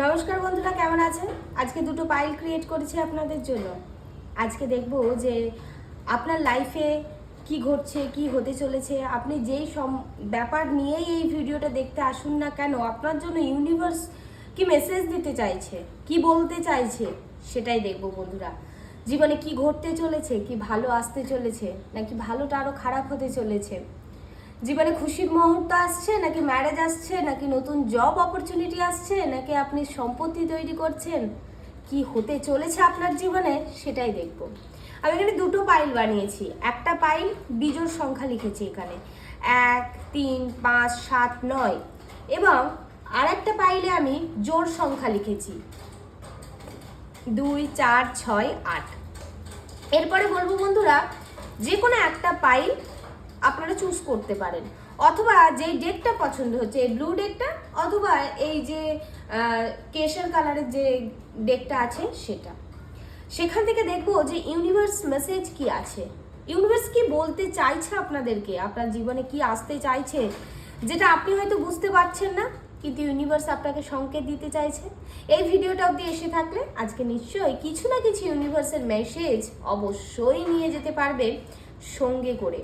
নমস্কার বন্ধুরা, কেমন আছেন? আজকে দুটো পাইল ক্রিয়েট করেছি আপনাদের জন্য। আজকে দেখব যে আপনার লাইফে কি ঘটছে, কি হতে চলেছে, আপনি যেই সম, ব্যাপার নিয়েই এই ভিডিওটা দেখতে আসুন না কেন, আপনার জন্য ইউনিভার্স কি মেসেজ দিতে চাইছে, কি বলতে চাইছে, সেটাই দেখব বন্ধুরা। জীবনে কি ঘটতে চলেছে, কি ভালো আসতে চলেছে, নাকি ভালোটা আরও খারাপ হতে চলেছে জীবনে খুশির মুহূর্ত আসছে, নাকি ম্যারেজ আসছে, নাকি নতুন জব অপরচুনিটি আসছে, নাকি আপনি সম্পত্তি তৈরি করছেন? কি হতে চলেছে আপনার জীবনে, সেটাই দেখব। আমি এখানে দুটো পাইল বানিয়েছি। একটা পাইল বিজোড় সংখ্যা লিখেছি এখানে। এক, তিন, পাঁচ, সাত, নয়। এবং আর একটা পাইলে আমি জোড় সংখ্যা লিখেছি। দুই, চার, ছয়, আট। এরপরে বলব বন্ধুরা, যে কোনো একটা পাইল আপনারা চুজ করতে পারেন। অথবা যে ডেকটা পছন্দ হচ্ছে, এই ব্লু ডেকটা অথবা এই যে কেশর কালারের যে ডেকটা আছে, সেটা। সেখান থেকে দেখব যে ইউনিভার্স মেসেজ কি আছে। ইউনিভার্স কি বলতে চাইছে আপনাদেরকে? আপনার জীবনে কি আসতে চাইছে? যেটা আপনি হয়তো বুঝতে পারছেন না, কিন্তু ইউনিভার্স আপনাকে সংকেত দিতে চাইছে। এই ভিডিওটা অবধি এসে থাকলে আজকে নিশ্চয়ই কিছু না কিছু ইউনিভার্সের মেসেজ অবশ্যই নিয়ে যেতে পারবে সঙ্গে করে।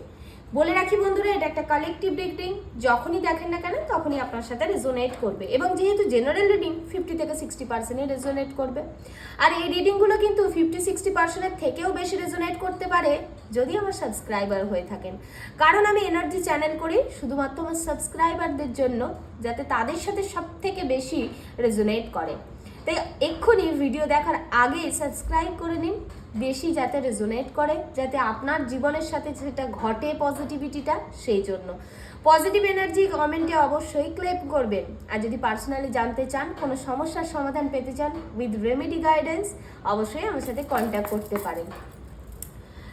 বলে রাখি বন্ধুরা, এটা একটা কালেকটিভ রিডিং যখনই দেখেন না কেন, তখনই আপনার সাথে রেজোনেট করবে। এবং যেহেতু জেনারেল রিডিং ফিফটি থেকে সিক্সটি পার্সেন্টই রেজোনেট করবে। আর এই রিডিংগুলো কিন্তু ফিফটি সিক্সটি পার্সেন্টের থেকেও বেশি রেজোনেট করতে পারে, যদি আমার সাবস্ক্রাইবার হয়ে থাকেন। কারণ আমি এনার্জি চ্যানেল করি শুধুমাত্র আমার সাবস্ক্রাইবারদের জন্য, যাতে তাদের সাথে সব থেকে বেশি রেজোনেট করে। তাই এক্ষুনি ভিডিও দেখার আগে সাবস্ক্রাইব করে নিন। বেশি যাতে রেজোনেট করে, যাতে আপনার জীবনের সাথে যেটা ঘটে পজিটিভিটিটা সেই জন্য। পজিটিভ এনার্জি কমেন্টে অবশ্যই ক্লেম করবেন। আর যদি পার্সোনালি জানতে চান, কোনো সমস্যার সমাধান পেতে চান উইথ রেমেডি গাইডেন্স অবশ্যই আমার সাথে কন্ট্যাক্ট করতে পারেন।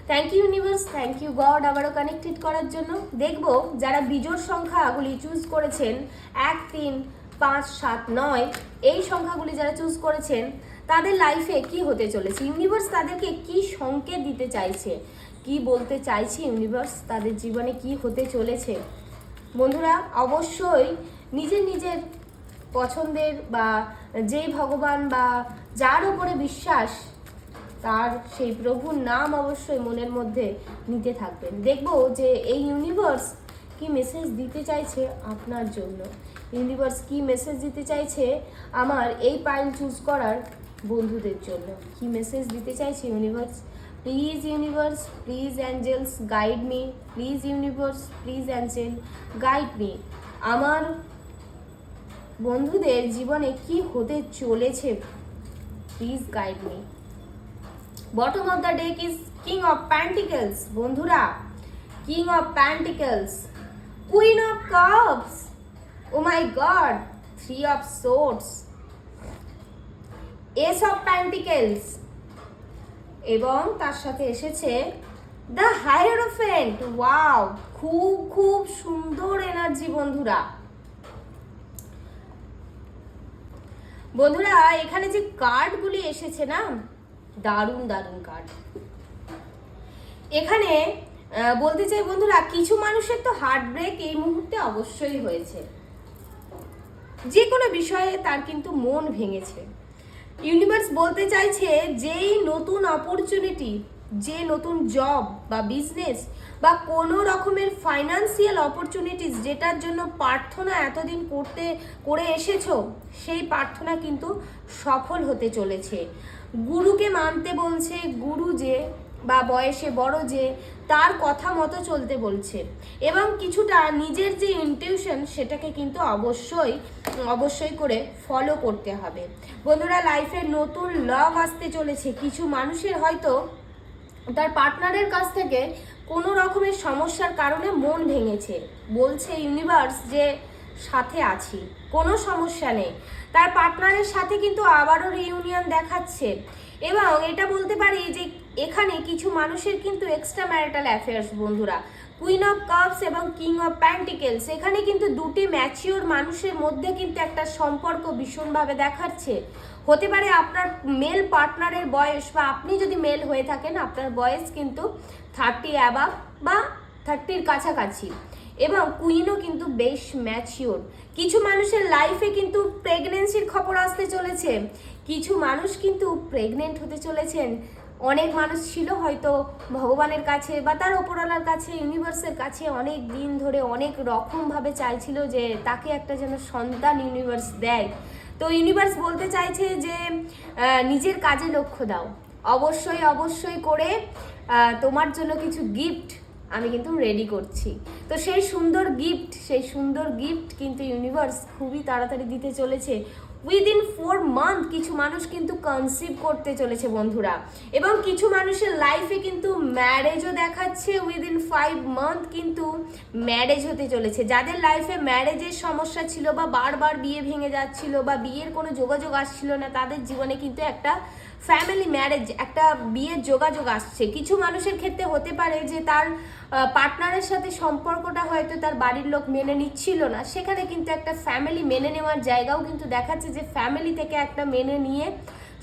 Thank you universe thank you God আবারও কানেক্টেড করার জন্য। দেখব যারা বিজোড় সংখ্যাগুলি চুজ করেছেন, এক, তিন, পাঁচ, সাত, নয়, এই সংখ্যাগুলি যারা চুজ করেছেন তাদের লাইফে কি হতে চলেছে? ইউনিভার্স তাদেরকে কি সংকেত দিতে চাইছে? কি বলতে চাইছে ইউনিভার্স তাদের জীবনে কি হতে চলেছে? বন্ধুরা, অবশ্যই নিজের নিজের পছন্দের বা যেই ভগবান বা যার উপরে বিশ্বাস, তার সেই প্রভুর নাম অবশ্যই মনের মধ্যে নিতে থাকবেন। দেখব যে এই ইউনিভার্স কি মেসেজ দিতে চাইছে আপনার জন্য। ইউনিভার্স কি মেসেজ দিতে চাইছে? আমার এই পাইল চুজ করার বন্ধুদের জন্য। কি মেসেজ দিতে চাইছে universe please universe please angels guide me please universe please angel guide me আমার বন্ধুদের জীবনে কি হতে চলেছে? Please guide me bottom of the deck is king of pentacles বন্ধুরা king of pentacles queen of cups oh my God three of swords ace of pentacles এবং তার সাথে এসেছে দ্য হায়ারোফেন্ট ওয়াও খুব খুব সুন্দর এনার্জি বন্ধুরা। বন্ধুরা, এখানে যে কার্ডগুলি এসেছে না, দারুণ দারুণ কার্ড এখানে বলতে চাই বন্ধুরা, কিছু মানুষের তো হার্ট ব্রেক এই মুহূর্তে অবশ্যই হয়েছে। যে কোনো বিষয়ে তার কিন্তু মন ভেঙেছে। ইউনিভার্স বলতে চাইছে যেই নতুন অপরচুনিটি যে নতুন জব বা বিজনেস বা কোনো রকমের ফাইনান্সিয়াল অপরচুনিটিস যেটার জন্য প্রার্থনা এতদিন করতে, করে এসেছ, সেই প্রার্থনা কিন্তু সফল হতে চলেছে। গুরুকে মানতে বলছে গুরু যে বা বয়সে বড় যে তার কথা মতো চলতে বলছে। এবং কিছুটা নিজের যে ইনটিউশন সেটাকে কিন্তু অবশ্যই অবশ্যই করে ফলো করতে হবে। বন্ধুরা লাইফে নতুন লভ আসতে চলেছে। কিছু মানুষের হয়তো তার পার্টনারের কাছ থেকে কোনো রকমের সমস্যার কারণে মন ভেঙেছে। বলছে ইউনিভার্স যে সাথে আছি, কোনো সমস্যা নেই। তার পার্টনারের সাথে কিন্তু আবারও রিউনিয়ন দেখাচ্ছে। এবং এটা বলতে পারি যে এখানে কিছু মানুষের কিন্তু এক্সট্রা ম্যারিটাল অ্যাফেয়ার্স বন্ধুরা। কুইন অফ কাপস এবং কিং অফ প্যান্টিকেলস এখানে কিন্তু দুটি ম্যাচিওর মানুষের মধ্যে কিন্তু একটা সম্পর্ক ভীষণভাবে দেখাচ্ছে। হতে পারে আপনার মেল পার্টনারের বয়স বা আপনি যদি মেল হয়ে থাকেন, আপনার বয়স কিন্তু থার্টি অ্যাবাভ বা থার্টির কাছাকাছি। এবং কুইনও কিন্তু বেশ ম্যাচিওর কিছু মানুষের লাইফে কিন্তু প্রেগনেন্সির খবর আসতে চলেছে। কিছু মানুষ কিন্তু প্রেগনেন্ট হতে চলেছেন। অনেক মানুষ ছিল হয়তো ভগবানের কাছে বা তার ওপরওয়ালার কাছে ইউনিভার্সের কাছে অনেক দিন ধরে অনেক রকমভাবে চাইছিল যে তাকে একটা যেন সন্তান ইউনিভার্স দেয়। তো ইউনিভার্স বলতে চাইছে যে নিজের কাজে লক্ষ্য দাও। অবশ্যই অবশ্যই করে তোমার জন্য কিছু গিফট আমি কিন্তু রেডি করছি। তো সেই সুন্দর গিফট সেই সুন্দর গিফট কিন্তু ইউনিভার্স খুবই তাড়াতাড়ি দিতে চলেছে। উইদিন ফোর মান্থ কিছু মানুষ কিন্তু কনসিভ করতে চলেছে বন্ধুরা। এবং কিছু মানুষের লাইফে কিন্তু ম্যারেজও দেখাচ্ছে উইদিন ফাইভ মান্থ কিন্তু ম্যারেজ হতে চলেছে। যাদের লাইফে ম্যারেজের সমস্যা ছিল বা বারবার বিয়ে ভেঙে যাচ্ছিল বা বিয়ের কোনো যোগাযোগ আসছিল না, তাদের জীবনে কিন্তু একটা ফ্যামিলি ম্যারেজ একটা বিয়ের যোগাযোগ আসছে। কিছু মানুষের ক্ষেত্রে হতে পারে যে তার পার্টনারের সাথে সম্পর্কটা হয়তো তার বাড়ির লোক মেনে নিচ্ছিল না। সেখানে কিন্তু একটা ফ্যামিলি মেনে নেওয়ার জায়গাও কিন্তু দেখাচ্ছে যে ফ্যামিলি থেকে একটা মেনে নিয়ে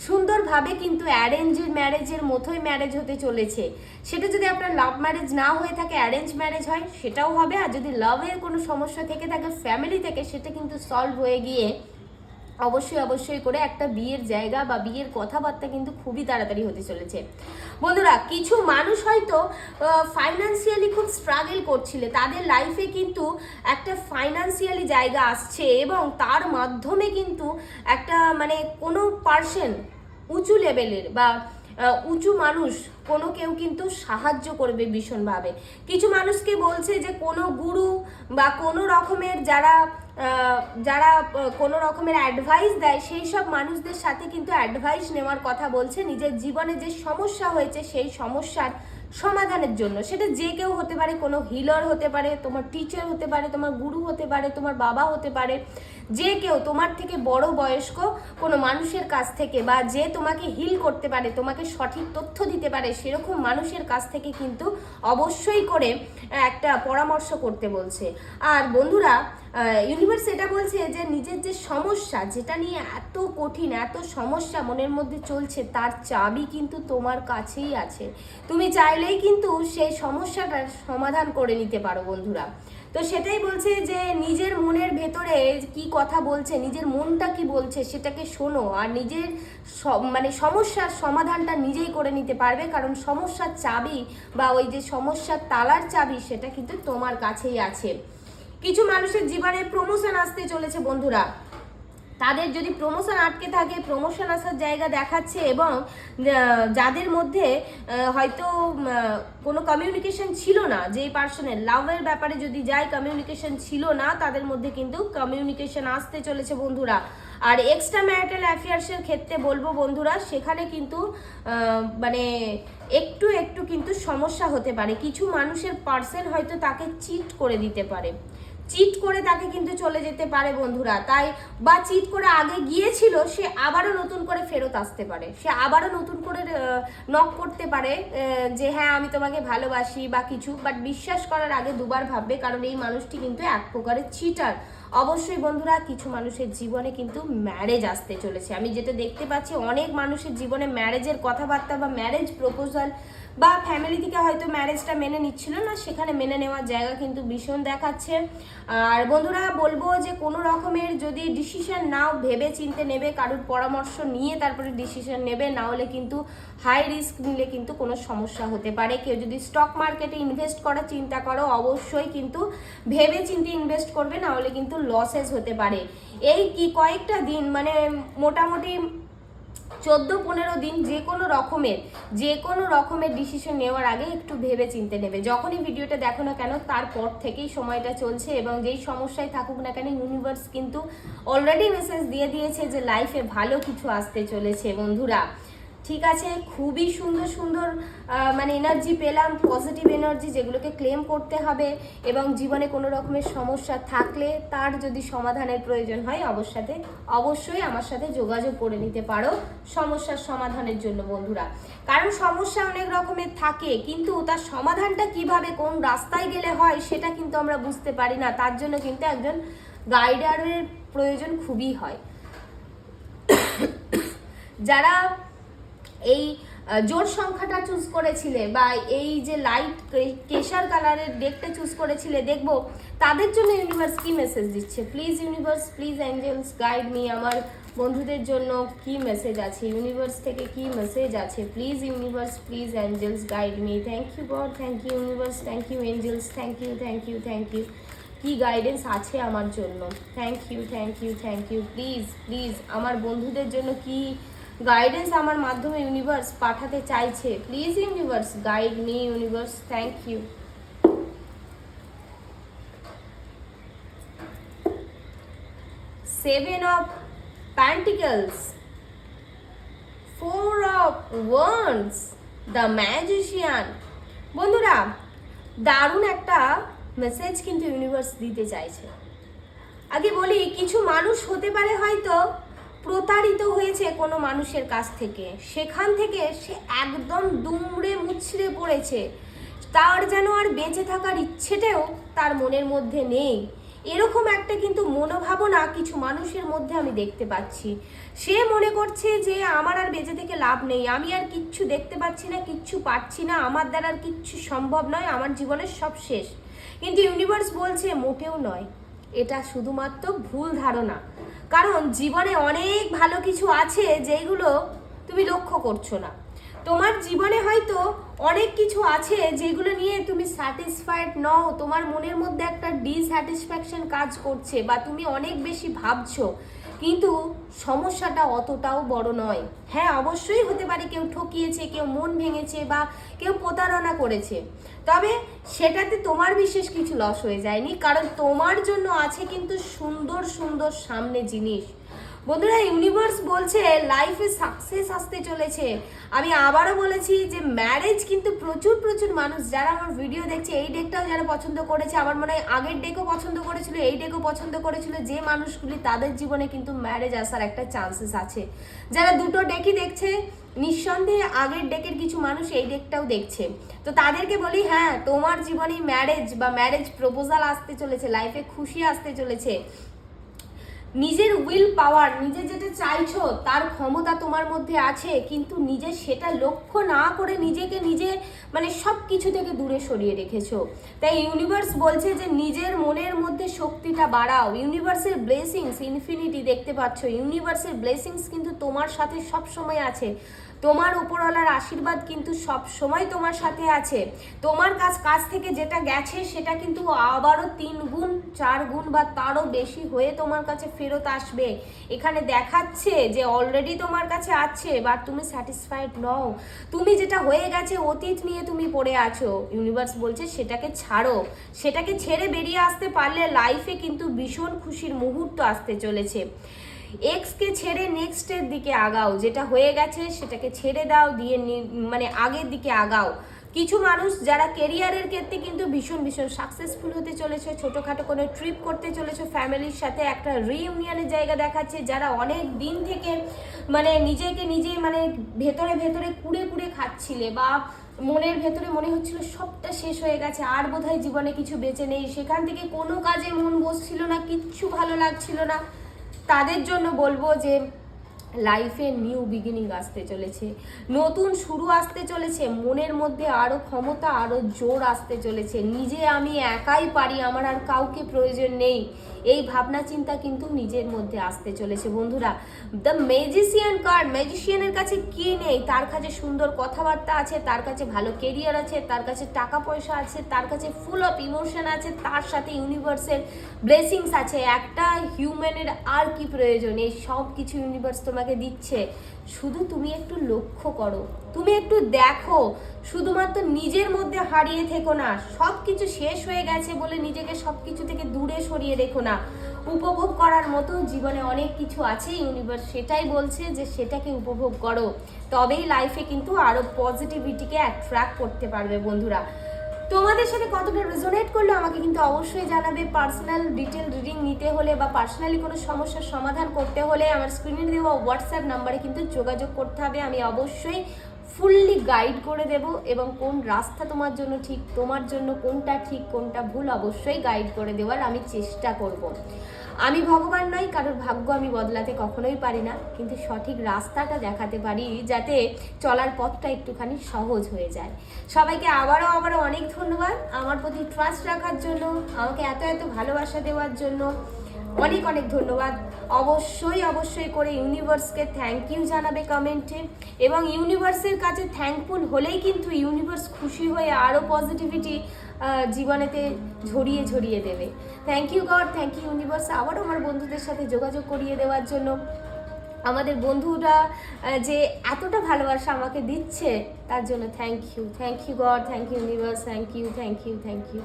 সুন্দরভাবে কিন্তু অ্যারেঞ্জের ম্যারেজের মতোই ম্যারেজ হতে চলেছে। সেটা যদি আপনার লাভ ম্যারেজ না হয়ে থাকে অ্যারেঞ্জ ম্যারেজ হয়, সেটাও হবে। আর যদি লাভের কোনো সমস্যা থেকে থাকে ফ্যামিলি থেকে, সেটা কিন্তু সলভ হয়ে গিয়ে অবশ্যই অবশ্যই করে একটা বিয়ের জায়গা বা বিয়ের কথাবার্তা কিন্তু খুবই তাড়াতাড়ি হতে চলেছে। বন্ধুরা, কিছু মানুষ হয়তো ফাইন্যান্সিয়ালি খুব স্ট্রাগল করছিলে। তাদের লাইফে কিন্তু একটা ফাইন্যান্সিয়ালি জায়গা আসছে এবং তার মাধ্যমে কিন্তু একটা মানে কোনো পার্সন উঁচু লেভেলের বা উঁচু মানুষ কোনো কেউ কিন্তু সাহায্য করবে ভীষণভাবে। কিছু মানুষকে বলছে যে কোনো গুরু বা কোনো রকমের যারা যারা কোনো রকমের অ্যাডভাইস দেয়, সেই সব মানুষদের সাথে কিন্তু অ্যাডভাইস নেওয়ার কথা বলছে। নিজের জীবনে যে সমস্যা হয়েছে, সেই সমস্যার সমাধানের জন্য। সেটা যে কেউ হতে পারে, কোনো হিলার হতে পারে, তোমার টিচার হতে পারে, তোমার গুরু হতে পারে, তোমার বাবা হতে পারে, যে কেউ তোমার থেকে বড় বয়স্ক কোনো মানুষের কাছ থেকে বা যে তোমাকে হিল করতে পারে, তোমাকে সঠিক তথ্য দিতে পারে, সেরকম মানুষের কাছ থেকে কিন্তু অবশ্যই করে একটা পরামর্শ করতে বলছে। আর বন্ধুরা ইউনিভার্স এটা বলছে যে নিজের যে সমস্যা, যেটা নিয়ে এত কঠিন, এত সমস্যা মনের মধ্যে চলছে, তার চাবি কিন্তু তোমার কাছেই আছে। তুমি চাইলেই কিন্তু সেই সমস্যাটার সমাধান করে নিতে পারো বন্ধুরা। তো সেটাই বলছে যে নিজের মনের ভেতরে কি কথা বলছে, নিজের মনটা কি বলছে সেটাকে শোনো আর নিজের মানে সমস্যার সমাধানটা নিজেই করে নিতে পারবে, কারণ সমস্যার চাবি বা ওই যে সমস্যার তালার চাবি সেটা কিন্তু তোমার কাছেই আছে। কিছু মানুষের জীবনে প্রমোশন আসতে চলেছে বন্ধুরা। তাদের যদি প্রমোশন আটকে থাকে প্রমোশন আসার জায়গা দেখাচ্ছে এবং যাদের মধ্যে হয়তো কোনো কমিউনিকেশন ছিল না, যেই পার্সনের লাভের ব্যাপারে যদি যায় কমিউনিকেশন ছিল না, তাদের মধ্যে কিন্তু কমিউনিকেশন আসতে চলেছে বন্ধুরা। আর এক্সট্রা ম্যারিটাল অ্যাফেয়ার্সের ক্ষেত্রে বলব বন্ধুরা, সেখানে কিন্তু মানে একটু একটু কিন্তু সমস্যা হতে পারে। কিছু মানুষের পার্সন হয়তো তাকে চিট করে দিতে পারে। চিট করে তাকে কিন্তু চলে যেতে পারে বন্ধুরা। তাই বা চিট করে আগে গিয়েছিল, সে আবারও নতুন করে ফেরত আসতে পারে। সে আবারও নতুন করে নক করতে পারে যে হ্যাঁ আমি তোমাকে ভালোবাসি বা কিছু বাট বিশ্বাস করার আগে দুবার ভাববে, কারণ এই মানুষটি কিন্তু এক প্রকারের চিটার অবশ্যই বন্ধুরা, কিছু মানুষের জীবনে কিন্তু ম্যারেজ আসতে চলেছে। আমি যেটা দেখতে পাচ্ছি, অনেক মানুষের জীবনে ম্যারেজের কথাবার্তা বা ম্যারেজ প্রপোজাল বা ফ্যামিলি থেকে হয়তো ম্যারেজটা মেনে নিচ্ছিল না, সেখানে মেনে নেওয়ার জায়গা কিন্তু ভীষণ দেখাচ্ছে। আর বন্ধুরা, বলব যে কোনো রকমের যদি ডিসিশন নাও ভেবে চিনতে নেবে, কারোর পরামর্শ নিয়ে তারপরে ডিসিশন নেবে, না হলে কিন্তু হাই রিস্ক নিলে কিন্তু কোনো সমস্যা হতে পারে। কেউ যদি স্টক মার্কেটে ইনভেস্ট করার চিন্তা করো, অবশ্যই কিন্তু ভেবে চিন্তে ইনভেস্ট করবে, না হলে কিন্তু লসেস হতে পারে। এই কি কয়েকটা দিন মানে মোটামুটি চোদ্দ, পনেরো দিন যে কোনো রকমের, যে কোনো রকমের ডিসিশন নেওয়ার আগে একটু ভেবে চিনতে নেবে। যখনই ভিডিওটা দেখো না কেন, তারপর থেকেই সময়টা চলছে এবং যেই সমস্যায় থাকুক না কেন ইউনিভার্স কিন্তু অলরেডি মেসেজ দিয়ে দিয়েছে যে লাইফে ভালো কিছু আসতে চলেছে বন্ধুরা। ঠিক আছে, খুবই সুন্দর সুন্দর মানে এনার্জি পেলাম পজিটিভ এনার্জি যেগুলোকে ক্লেম করতে হবে এবং জীবনে কোনো রকমের সমস্যা থাকলে তার যদি সমাধানের প্রয়োজন হয় অবশ্যই অবশ্যই আমার সাথে যোগাযোগ করে নিতে পারো সমস্যার সমাধানের জন্য বন্ধুরা। কারণ সমস্যা অনেক রকমের থাকে, কিন্তু তার সমাধানটা কীভাবে, কোন রাস্তায় গেলে হয় সেটা কিন্তু আমরা বুঝতে পারি না, তার জন্য কিন্তু একজন গাইডারের প্রয়োজন খুবই হয়। যারা এই জোর সংখ্যাটা চুজ করেছিলে বা এই যে লাইট কেশার কালারের ডেকটা চুজ করেছিলে, দেখব। তাদের জন্য ইউনিভার্স কি মেসেজ দিচ্ছে? Please universe please angels guide me আমার বন্ধুদের জন্য কি মেসেজ আছে? ইউনিভার্স থেকে কি মেসেজ আছে? Please universe please angels guide me thank you God thank you universe thank you angels thank you thank you thank you কি গাইডেন্স আছে আমার জন্য? Thank you thank you thank you please please আমার বন্ধুদের জন্য কি guidance আমার মাধ্যমে ইউনিভার্স পাঠাতে চাইছে। Please universe guide me universe thank you seven of pentacles four of wands the magician বন্ধুরা, দারুণ একটা মেসেজ কিন্তু ইউনিভার্স দিতে চাইছে। আগে বলি, কিছু মানুষ হতে পারে হয়তো প্রতারিত হয়েছে কোনো মানুষের কাছ থেকে। সেখান থেকে সে একদম দুমড়ে মুচড়ে পড়েছে। তার যেন আর বেঁচে থাকার ইচ্ছেটাও তার মনের মধ্যে নেই। এরকম একটা কিন্তু মনোভাবনা কিছু মানুষের মধ্যে আমি দেখতে পাচ্ছি। সে মনে করছে যে, আমার আর বেঁচে থেকে লাভ নেই। আমি আর কিচ্ছু দেখতে পাচ্ছি না, কিচ্ছু পাচ্ছি না। আমার দ্বারা আর কিচ্ছু সম্ভব নয়। আমার জীবনের সব শেষ। কিন্তু ইউনিভার্স বলছে, মোটেও নয়। এটা শুধুমাত্র ভুল ধারণা। কারণ জীবনে অনেক ভালো কিছু আছে যেগুলো তুমি লক্ষ্য করছ না। তোমার জীবনে হয়তো অনেক কিছু আছে যেগুলো নিয়ে তুমি স্যাটিসফাইড নও, তোমার মনের মধ্যে একটা ডিস্যাটিসফ্যাকশন কাজ করছে বা তুমি অনেক বেশি ভাবছ। কিন্তু সমস্যাটা অতটাও বড় নয়। হ্যাঁ অবশ্যই হতে পারে কেউ ঠকিয়েছে, কেউ মন ভেঙেছে বা কেউ প্রতারণা করেছে। তবে সেটাতে তোমার বিশেষ কিছু লস হয়ে যায়নি, কারণ তোমার জন্য আছে কিন্তু সুন্দর সুন্দর সামনে জিনিস। বন্ধুরা ইউনিভার্স বলছে লাইফে সাকসেস আসতে চলেছে। আমি আবারও বলেছি যে ম্যারেজ কিন্তু প্রচুর প্রচুর মানুষ যারা আমার ভিডিও দেখছে, এই ডেকটাও যারা পছন্দ করেছে, আমার মনে হয় আগের ডেকও পছন্দ করেছিল, এই ডেকও পছন্দ করেছিল, যে মানুষগুলি তাদের জীবনে কিন্তু ম্যারেজ আসার একটা চান্সেস আছে। যারা দুটো ডেকই দেখছে, নিঃসন্দেহে আগের ডেকের কিছু মানুষ এই ডেকটাও দেখছে। তো তাদেরকে বলি হ্যাঁ তোমার জীবনে ম্যারেজ বা ম্যারেজ প্রপোজাল আসতে চলেছে লাইফে খুশি আসতে চলেছে। নিজের উইল পাওয়ার নিজে যেটা চাইছো, তার ক্ষমতা তোমার মধ্যে আছে, কিন্তু নিজে সেটা লক্ষ্য না করে নিজেকে নিজে মানে সব কিছু থেকে দূরে সরিয়ে রেখেছো। তাই ইউনিভার্স বলছে যে নিজের মনের মধ্যে শক্তিটা বাড়াও। ইউনিভার্সের ব্লেসিংস ইনফিনিটি দেখতে পাচ্ছ। ইউনিভার্সের ব্লেসিংস কিন্তু তোমার সাথে সব সময় আছে। তোমার উপরওয়ালার আশীর্বাদ কিন্তু সব সময় তোমার সাথে আছে। তোমার কাছ কাছ থেকে যেটা গেছে, সেটা কিন্তু আবারও তিন গুণ, চার গুণ বা তারও বেশি হয়ে তোমার কাছে ফেরত আসবে। এখানে দেখাচ্ছে যে অলরেডি তোমার কাছে আছে বা তুমি স্যাটিসফাইড নও। তুমি যেটা হয়ে গেছে, অতীত নিয়ে তুমি পড়ে আছো। ইউনিভার্স বলছে সেটাকে ছাড়ো। সেটাকে ছেড়ে বেরিয়ে আসতে পারলে লাইফে কিন্তু ভীষণ খুশির মুহূর্ত আসতে চলেছে। এক্সকে ছেড়ে নেক্সটের দিকে আগাও। যেটা হয়ে গেছে সেটাকে ছেড়ে দাও, দিয়ে মানে আগের দিকে আগাও। কিছু মানুষ যারা কেরিয়ারের ক্ষেত্রে কিন্তু ভীষণ ভীষণ সাকসেসফুল হতে চলেছে, ছোটোখাটো কোনো ট্রিপ করতে চলেছে ফ্যামিলির সাথে একটা রিইউনিয়নের জায়গা দেখাচ্ছে, যারা অনেক দিন থেকে মানে নিজেকে নিজে মানে ভেতরে ভেতরে কুড়ে কুড়ে খাচ্ছিলে বা মনের ভেতরে মনে হচ্ছিল সবটা শেষ হয়ে গেছে, আর বোধহয় জীবনে কিছু বেঁচে নেই। সেখান থেকে কোনো কাজে মন বসছিল না, কিচ্ছু ভালো লাগছিল না। তাদের জন্য বলব যে লাইফে নিউ বিগিনিং আসতে চলেছে। নতুন শুরু আসতে চলেছে, মনের মধ্যে আরও ক্ষমতা আরও জোর আসতে চলেছে। নিজে আমি একাই পারি, আমার আর কাউকে প্রয়োজন নেই। এই ভাবনা চিন্তা কিন্তু নিজের মধ্যে আসতে চলেছে, বন্ধুরা। দ্য ম্যাজিশিয়ান কার্ড ম্যাজিশিয়ানের কাছে কি নেই? তার কাছে সুন্দর কথাবার্তা আছে, তার কাছে ভালো কেরিয়ার আছে, তার কাছে টাকা পয়সা আছে, তার কাছে ফুল অফ ইমোশন আছে, তার সাথে ইউনিভার্সের ব্লেসিংস আছে। একটা হিউম্যানের আর কি প্রয়োজন? এই সব কিছু ইউনিভার্স তোমাকে দিচ্ছে। শুধু তুমি একটু লক্ষ্য করো, তুমি একটু দেখো। শুধুমাত্র নিজের মধ্যে হারিয়ে থেকো না সব কিছু শেষ হয়ে গেছে বলে নিজেকে সব কিছু থেকে দূরে সরিয়ে রেখো না। উপভোগ করার মতো জীবনে অনেক কিছু আছে ইউনিভার্স সেটাই বলছে যে সেটাকে উপভোগ করো। তবেই লাইফে কিন্তু আরও পজিটিভিটিকে অ্যাট্রাক্ট করতে পারবে বন্ধুরা। তোমাদের সাথে কতটা রেজোনেট করল আমাকে কিন্তু অবশ্যই জানাবে। পার্সোনাল ডিটেল রিডিং নিতে হলে বা পার্সোনালি কোনো সমস্যার সমাধান করতে হলে আমার স্ক্রিনে দেওয়া হোয়াটসঅ্যাপ নাম্বারে কিন্তু যোগাযোগ করতে হবে। আমি অবশ্যই ফুললি গাইড করে দেব এবং কোন রাস্তা তোমার জন্য ঠিক, তোমার জন্য কোনটা ঠিক, কোনটা ভুল অবশ্যই গাইড করে দেওয়ার আমি চেষ্টা করব। আমি ভগবান নই, কারোর ভাগ্য আমি বদলাতে কখনোই পারি না, কিন্তু সঠিক রাস্তাটা দেখাতে পারি যাতে চলার পথটা একটুখানি সহজ হয়ে যায়। সবাইকে আবারও আবারও অনেক ধন্যবাদ, আমার প্রতি ট্রাস্ট রাখার জন্য, আমাকে এত এত ভালোবাসা দেওয়ার জন্য। অনেক অনেক ধন্যবাদ। অবশ্যই অবশ্যই করে ইউনিভার্সকে থ্যাংক ইউ জানাবে কমেন্টে। এবং ইউনিভার্সের কাছে থ্যাঙ্কফুল হলেই কিন্তু ইউনিভার্স খুশি হয়ে আরও পজিটিভিটি জীবনেতে ঝরিয়ে ঝরিয়ে দেবে। Thank you God thank you universe আবারও আমার বন্ধুদের সাথে যোগাযোগ করিয়ে দেওয়ার জন্য। আমাদের বন্ধুরা যে এতটা ভালোবাসা আমাকে দিচ্ছে, তার জন্য thank you thank you God thank you universe thank you thank you thank you